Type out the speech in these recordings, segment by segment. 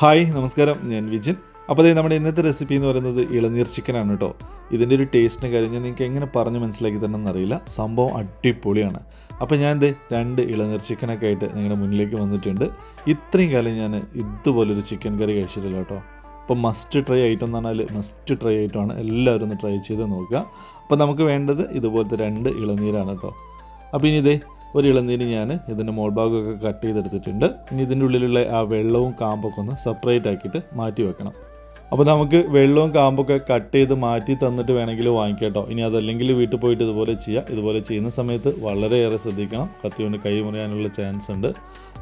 Hi നമസ്കാരം. ഞാൻ വിജിൻ. അപ്പോൾ അതേ നമ്മുടെ ഇന്നത്തെ റെസിപ്പി എന്ന് പറയുന്നത് ഇളനീർ ചിക്കനാണ് കേട്ടോ ഇതിന്റെ ഒരു ടേസ്റ്റിന് കാര്യം ഞാൻ നിങ്ങൾക്ക് എങ്ങനെ പറഞ്ഞ് മനസ്സിലാക്കി തരണമെന്ന് അറിയില്ല. സംഭവം അടിപൊളിയാണ്. അപ്പോൾ ഞാൻ ദേ രണ്ട് ഇളനീർ ചിക്കനൊക്കെ ആയിട്ട് നിങ്ങളുടെ മുന്നിലേക്ക് വന്നിട്ടുണ്ട്. ഇത്രയും കാലം ഞാൻ ഇതുപോലൊരു ചിക്കൻ കറി കഴിച്ചിട്ടില്ല കേട്ടോ അപ്പോൾ മസ്റ്റ് ട്രൈ ഐറ്റം എന്ന് പറഞ്ഞാൽ മസ്റ്റ് ട്രൈ ഐറ്റമാണ് എല്ലാവരും ഒന്ന് ട്രൈ ചെയ്ത് നോക്കുക. അപ്പോൾ നമുക്ക് വേണ്ടത് ഇതുപോലത്തെ രണ്ട് ഇളനീരാണ് കേട്ടോ അപ്പോൾ ഇനി ഇതേ ഒരു ഇളനീര് ഞാൻ ഇതിന്റെ മോൾ ഭാഗമൊക്കെ കട്ട് ചെയ്തെടുത്തിട്ടുണ്ട്. ഇനി ഇതിന്റെ ഉള്ളിലുള്ള ആ വെള്ളവും കാമ്പൊക്കെ ഒന്ന് സെപ്പറേറ്റ് ആക്കിയിട്ട് മാറ്റി വെക്കണം. അപ്പോൾ നമുക്ക് വെള്ളവും കാമ്പൊക്കെ കട്ട് ചെയ്ത് മാറ്റി തന്നിട്ട് വേണമെങ്കിൽ വാങ്ങിക്കട്ടോ ഇനി അതല്ലെങ്കിൽ വീട്ടിൽ പോയിട്ട് ഇതുപോലെ ചെയ്യാം. ഇതുപോലെ ചെയ്യുന്ന സമയത്ത് വളരെയേറെ ശ്രദ്ധിക്കണം. കത്തി കൊണ്ട് കൈ മുറിയാനുള്ള ചാൻസ് ഉണ്ട്.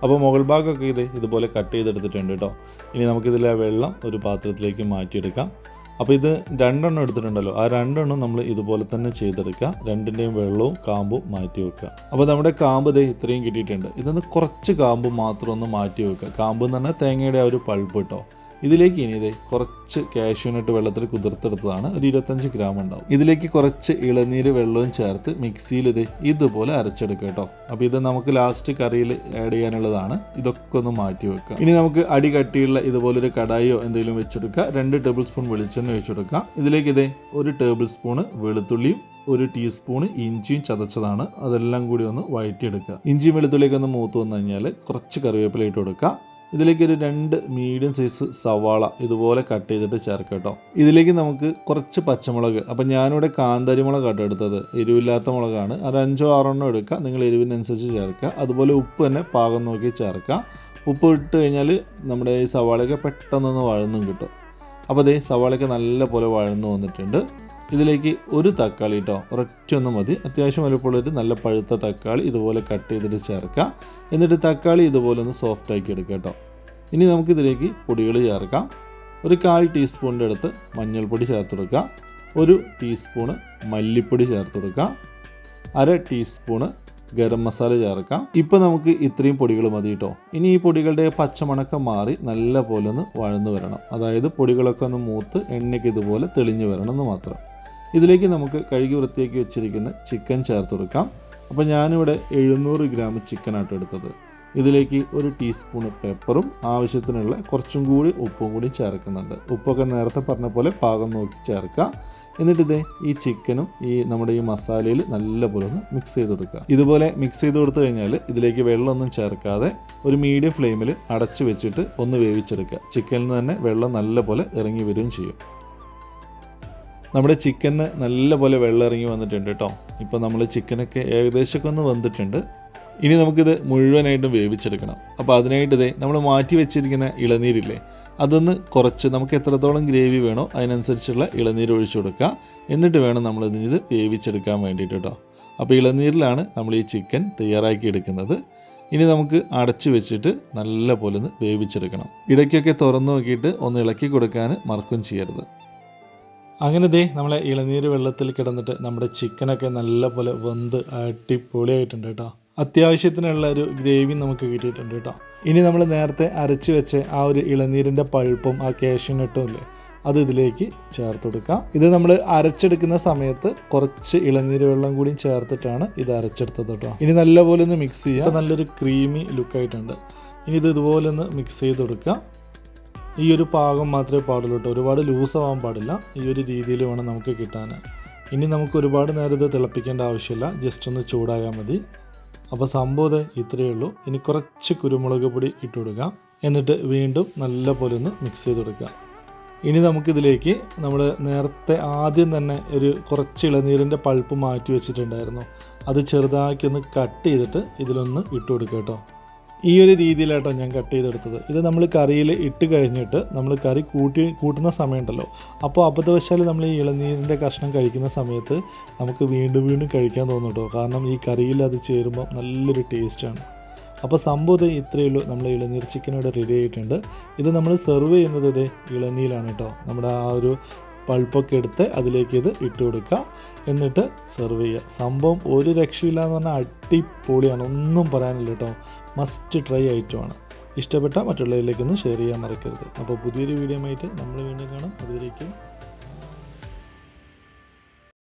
അപ്പോൾ മുകൾ ഭാഗമൊക്കെ ഇത് ഇതുപോലെ കട്ട് ചെയ്തെടുത്തിട്ടുണ്ട് കേട്ടോ. ഇനി നമുക്കിതിലെ വെള്ളം ഒരു പാത്രത്തിലേക്ക് മാറ്റിയെടുക്കാം. അപ്പോൾ ഇത് രണ്ടെണ്ണം എടുത്തിട്ടുണ്ടല്ലോ. ആ രണ്ടെണ്ണം നമ്മൾ ഇതുപോലെ തന്നെ ചെയ്തെടുക്കുക. രണ്ടിന്റെയും വെള്ളവും കാമ്പും മാറ്റി വെക്കുക. അപ്പോൾ നമ്മുടെ കാമ്പ് ദേ ഇത്രയും കിട്ടിയിട്ടുണ്ട്. ഇതൊന്ന് കുറച്ച് കാമ്പ് മാത്രം ഒന്ന് മാറ്റി വെക്കുക. കാമ്പ് എന്ന് പറഞ്ഞാൽ തേങ്ങയുടെ ആ ഒരു പൾപ്പ് കേട്ടോ. ഇതിലേക്ക് ഇനി ഇത് കുറച്ച് കാഷ്യൂനട്ട് വെള്ളത്തിൽ കുതിർത്തെടുത്തതാണ് ഒരു ഇരുപത്തഞ്ച് ഗ്രാം ഉണ്ടാവും. ഇതിലേക്ക് കുറച്ച് ഇളനീര് വെള്ളവും ചേർത്ത് മിക്സിയിൽ ഇത് ഇതുപോലെ അരച്ചെടുക്കുക കേട്ടോ. അപ്പോൾ ഇത് നമുക്ക് ലാസ്റ്റ് കറിയിൽ ആഡ് ചെയ്യാനുള്ളതാണ്. ഇതൊക്കെ ഒന്ന് മാറ്റി വെക്കുക. ഇനി നമുക്ക് അടി കട്ടിയുള്ള ഇതുപോലൊരു കടായിയോ എന്തെങ്കിലും വെച്ചെടുക്കുക. രണ്ട് ടേബിൾ സ്പൂൺ വെളിച്ചെണ്ണ വെച്ചെടുക്കുക ഇതിലേക്ക് ഇതേ ഒരു ടേബിൾ സ്പൂണ് വെളുത്തുള്ളിയും ഒരു ടീസ്പൂണ് ഇഞ്ചിയും ചതച്ചതാണ്. അതെല്ലാം കൂടി ഒന്ന് വഴറ്റിയെടുക്കുക. ഇഞ്ചിയും വെളുത്തുള്ളിയൊക്കെ ഒന്ന് മൂത്ത് വന്നു കഴിഞ്ഞാൽ കുറച്ച് കറിവേപ്പില ഇട്ട് കൊടുക്കുക. ഇതിലേക്ക് ഒരു രണ്ട് മീഡിയം സൈസ് സവാള ഇതുപോലെ കട്ട് ചെയ്തിട്ട് ചേർക്കാം കേട്ടോ. ഇതിലേക്ക് നമുക്ക് കുറച്ച് പച്ചമുളക് അപ്പം ഞാനിവിടെ കാന്താരി മുളക് കേട്ടോ എടുത്തത്. എരിവില്ലാത്ത മുളകാണ്. ഒരു അഞ്ചോ ആറെണ്ണം എടുക്കുക നിങ്ങൾ എരിവിനനുസരിച്ച് ചേർക്കുക അതുപോലെ ഉപ്പ് തന്നെ പാകം നോക്കി ചേർക്കുക ഉപ്പ് ഇട്ട് കഴിഞ്ഞാൽ നമ്മുടെ ഈ സവാളയൊക്കെ പെട്ടെന്നൊന്ന് വഴന്നും കിട്ടും. അപ്പോൾ അതേ സവാളയൊക്കെ നല്ല പോലെ വഴന്നു വന്നിട്ടുണ്ട്. ഇതിലേക്ക് ഒരു തക്കാളി കേട്ടോ ഒരൊറ്റൊന്ന് മതി. അത്യാവശ്യം വലുപ്പമുള്ളൊരു നല്ല പഴുത്ത തക്കാളി ഇതുപോലെ കട്ട് ചെയ്തിട്ട് ചേർക്കാം. എന്നിട്ട് തക്കാളി ഇതുപോലെ ഒന്ന് സോഫ്റ്റ് ആക്കി എടുക്കുക കേട്ടോ ഇനി നമുക്കിതിലേക്ക് പൊടികൾ ചേർക്കാം. ഒരു കാൽ ടീസ്പൂണിന്റെ അടുത്ത് മഞ്ഞൾപ്പൊടി ചേർത്ത് കൊടുക്കുക ഒരു ടീസ്പൂണ് മല്ലിപ്പൊടി ചേർത്ത് കൊടുക്കുക അര ടീസ്പൂണ് ഗരം മസാല ചേർക്കാം. ഇപ്പോൾ നമുക്ക് ഇത്രയും പൊടികൾ മതി കേട്ടോ ഇനി ഈ പൊടികളുടെ പച്ചമണക്കം മാറി നല്ല പോലെ ഒന്ന് വഴന്നു വരണം. അതായത് പൊടികളൊക്കെ ഒന്ന് മൂത്ത് എണ്ണയ്ക്ക് ഇതുപോലെ തെളിഞ്ഞു വരണം എന്ന് മാത്രം. ഇതിലേക്ക് നമുക്ക് കഴുകി വൃത്തിയാക്കി വെച്ചിരിക്കുന്ന ചിക്കൻ ചേർത്ത് കൊടുക്കാം അപ്പോൾ ഞാനിവിടെ എഴുന്നൂറ് ഗ്രാം ചിക്കനായിട്ട് എടുത്തത്. ഇതിലേക്ക് ഒരു ടീസ്പൂൺ പെപ്പറും ആവശ്യത്തിനുള്ള കുറച്ചും കൂടി ഉപ്പും കൂടി ചേർക്കുന്നുണ്ട്. ഉപ്പൊക്കെ നേരത്തെ പറഞ്ഞ പോലെ പാകം നോക്കി ചേർക്കുക. എന്നിട്ട് ഈ ചിക്കനും ഈ നമ്മുടെ ഈ മസാലയിൽ നല്ലപോലെ ഒന്ന് മിക്സ് ചെയ്ത് കൊടുക്കുക ഇതുപോലെ മിക്സ് ചെയ്ത് കൊടുത്തു കഴിഞ്ഞാൽ ഇതിലേക്ക് വെള്ളമൊന്നും ചേർക്കാതെ ഒരു മീഡിയം ഫ്ലെയിമിൽ അടച്ചു വെച്ചിട്ട് ഒന്ന് വേവിച്ചെടുക്കുക. ചിക്കനിൽ നിന്ന് തന്നെ വെള്ളം നല്ലപോലെ ഇറങ്ങി വരികയും ചെയ്യും. നമ്മുടെ ചിക്കന് നല്ലപോലെ വെള്ളം ഇറങ്ങി വന്നിട്ടുണ്ട് കേട്ടോ. ഇപ്പോൾ നമ്മൾ ചിക്കനൊക്കെ ഏകദേശമൊക്കെ ഒന്ന് വന്നിട്ടുണ്ട്. ഇനി നമുക്കിത് മുഴുവനായിട്ടും വേവിച്ചെടുക്കണം. അപ്പോൾ അതിനായിട്ട് ഇതേ നമ്മൾ മാറ്റി വെച്ചിരിക്കുന്ന ഇളനീരില്ലേ അതൊന്ന് കുറച്ച് നമുക്ക് എത്രത്തോളം ഗ്രേവി വേണോ അതിനനുസരിച്ചുള്ള ഇളനീര് ഒഴിച്ചു കൊടുക്കുക. എന്നിട്ട് വേണം നമ്മൾ ഇതിനിത് വേവിച്ചെടുക്കാൻ വേണ്ടിയിട്ട് കേട്ടോ. അപ്പോൾ ഇളനീരിലാണ് നമ്മൾ ഈ ചിക്കൻ തയ്യാറാക്കി എടുക്കുന്നത്. ഇനി നമുക്ക് അടച്ചു വെച്ചിട്ട് നല്ല പോലെ ഒന്ന് വേവിച്ചെടുക്കണം. ഇടയ്ക്കൊക്കെ തുറന്നു നോക്കിയിട്ട് ഒന്ന് ഇളക്കി കൊടുക്കാൻ മറക്കും ചെയ്യരുത്. അങ്ങനെ ദേ നമ്മളെ ഇളനീര് വെള്ളത്തിൽ കിടന്നിട്ട് നമ്മുടെ ചിക്കനൊക്കെ നല്ല പോലെ വെന്ത് അടിപൊളിയായിട്ടുണ്ട് കേട്ടോ. അത്യാവശ്യത്തിനുള്ള ഒരു ഗ്രേവി നമുക്ക് കിട്ടിയിട്ടുണ്ട് കേട്ടോ. ഇനി നമ്മൾ നേരത്തെ അരച്ച് വെച്ച് ആ ഒരു ഇളനീരിന്റെ പഴുപ്പും ആ കാഷ്യൂനട്ടും ഇല്ലേ അത് ഇതിലേക്ക് ചേർത്ത് കൊടുക്കാം. ഇത് നമ്മൾ അരച്ചെടുക്കുന്ന സമയത്ത് കുറച്ച് ഇളനീര് വെള്ളം കൂടി ചേർത്തിട്ടാണ് ഇത് അരച്ചെടുത്തത് കേട്ടോ. ഇനി നല്ലപോലെ ഒന്ന് മിക്സ് ചെയ്യുക നല്ലൊരു ക്രീമി ലുക്കായിട്ടുണ്ട് ഇനി ഇത് ഇതുപോലെ ഒന്ന് മിക്സ് ചെയ്ത് കൊടുക്കുക ഈ ഒരു പാകം മാത്രമേ പാടുള്ളൂ കേട്ടോ. ഒരുപാട് ലൂസ് ആവാൻ പാടില്ല. ഈ ഒരു രീതിയിൽ വേണം നമുക്ക് കിട്ടാൻ. ഇനി നമുക്ക് ഒരുപാട് നേരം ഇത് തിളപ്പിക്കേണ്ട ആവശ്യമില്ല. ജസ്റ്റ് ഒന്ന് ചൂടായാൽ മതി. അപ്പോൾ സംഭവം ഇത്രയേ ഉള്ളൂ. ഇനി കുറച്ച് കുരുമുളക് പൊടി ഇട്ട് കൊടുക്കാം എന്നിട്ട് വീണ്ടും നല്ല പോലെ ഒന്ന് മിക്സ് ചെയ്ത് കൊടുക്കുക. ഇനി നമുക്കിതിലേക്ക് നമ്മൾ നേരത്തെ ആദ്യം തന്നെ ഒരു കുറച്ച് ഇളനീരിന്റെ പൾപ്പ് മാറ്റി വെച്ചിട്ടുണ്ടായിരുന്നു. അത് ചെറുതാക്കി ഒന്ന് കട്ട് ചെയ്തിട്ട് ഇതിലൊന്ന് ഇട്ട് കൊടുക്കുക കേട്ടോ. ഈ ഒരു രീതിയിലാട്ടോ ഞാൻ കട്ട് ചെയ്തെടുത്തത്. ഇത് നമ്മൾ കറിയിൽ ഇട്ട് കഴിഞ്ഞിട്ട് നമ്മൾ കറി കൂട്ടി കൂട്ടുന്ന സമയമുണ്ടല്ലോ. അപ്പോൾ അബദ്ധവശാൽ നമ്മൾ ഈ ഇളനീരിന്റെ കഷ്ണം കഴിക്കുന്ന സമയത്ത് നമുക്ക് വീണ്ടും വീണ്ടും കഴിക്കാൻ തോന്നും കേട്ടോ കാരണം ഈ കറിയിൽ അത് ചേരുമ്പോൾ നല്ലൊരു ടേസ്റ്റാണ്. അപ്പോൾ സംഭവം ഇത്രയേ ഉള്ളൂ. നമ്മൾ ഇളനീർ ചിക്കൻ ഇവിടെ റെഡി ആയിട്ടുണ്ട്. ഇത് നമ്മൾ സെർവ് ചെയ്യുന്നത് ഇതേ ഇളനീലാണ് കേട്ടോ. നമ്മുടെ ആ ഒരു പൾപ്പൊക്കെ എടുത്ത് അതിലേക്ക് ഇത് ഇട്ട് കൊടുക്കുക. എന്നിട്ട് സെർവ് ചെയ്യുക. സംഭവം ഒരു രക്ഷയില്ല എന്ന് പറഞ്ഞാൽ അടിപൊളിയാണ്. ഒന്നും പറയാനില്ല കേട്ടോ. മസ്റ്റ് ട്രൈ ഐറ്റമാണ് ഇഷ്ടപ്പെട്ട മറ്റുള്ളവരിലേക്കൊന്ന് ഷെയർ ചെയ്യാൻ മറക്കരുത്. അപ്പോൾ പുതിയൊരു വീഡിയോ ആയിട്ട് നമ്മൾ വീണ്ടും കാണാം. അതുവരേക്കും